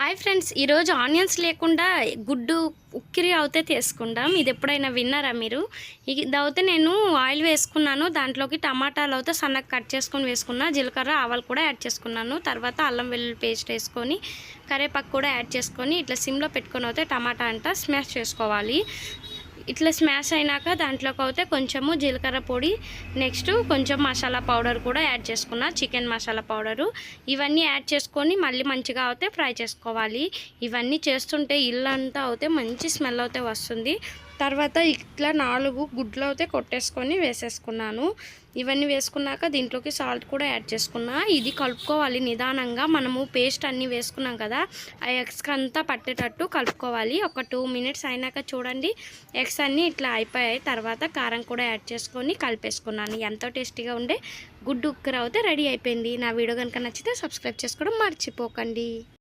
Hi friends ఈరోజు onions లేకుండా గుడ్డు ఉక్కిరి అవుతే తీసుకుంటాం ఇది ఎప్పుడైనా విన్నారా మీరు? ఇది అయితే నేను ఆయిల్ వేసుకున్నాను దాంట్లోకి టమాటాలు అయితే సన్నగా కట్ చేసుకొని వేసుకున్నా జీలకర్ర ఆవాలు కూడా యాడ్ చేసుకున్నాను. తర్వాత అల్లం వెల్లుల్లి పేస్ట్ వేసుకొని కరేపాకు కూడా యాడ్ చేసుకొని ఇట్లా సిమ్లో పెట్టుకొని అయితే టమాటా అంట స్మాష్ చేసుకోవాలి. ఇట్లా స్మాష్ అయినాక దాంట్లోకి అయితే కొంచెము జీలకర్ర పొడి నెక్స్ట్ కొంచెం మసాలా పౌడర్ కూడా యాడ్ చేసుకున్నా చికెన్ మసాలా పౌడరు. ఇవన్నీ యాడ్ చేసుకొని మళ్ళీ మంచిగా అయితే ఫ్రై చేసుకోవాలి. ఇవన్నీ చేస్తుంటే ఇల్లు అంతా అయితే మంచి స్మెల్ అయితే వస్తుంది. తర్వాత ఇట్లా నాలుగు గుడ్లు అయితే కొట్టేసుకొని వేసేసుకున్నాను. ఇవన్నీ వేసుకున్నాక దీంట్లోకి సాల్ట్ కూడా యాడ్ చేసుకున్నా. ఇది కలుపుకోవాలి నిదానంగా. మనము పేస్ట్ అన్నీ వేసుకున్నాం కదా ఆ ఎగ్స్కి అంతా పట్టేటట్టు కలుపుకోవాలి. ఒక టూ మినిట్స్ అయినాక చూడండి. ఎగ్స్ ఎగ్స్ అన్నీ ఇట్లా అయిపోయాయి. తర్వాత కారం కూడా యాడ్ చేసుకొని కలిపేసుకున్నాను. ఎంతో టేస్టీగా ఉండే గుడ్డు ఉక్కర అయితే రెడీ అయిపోయింది. నా వీడియో కనుక నచ్చితే సబ్స్క్రైబ్ చేసుకోవడం మర్చిపోకండి.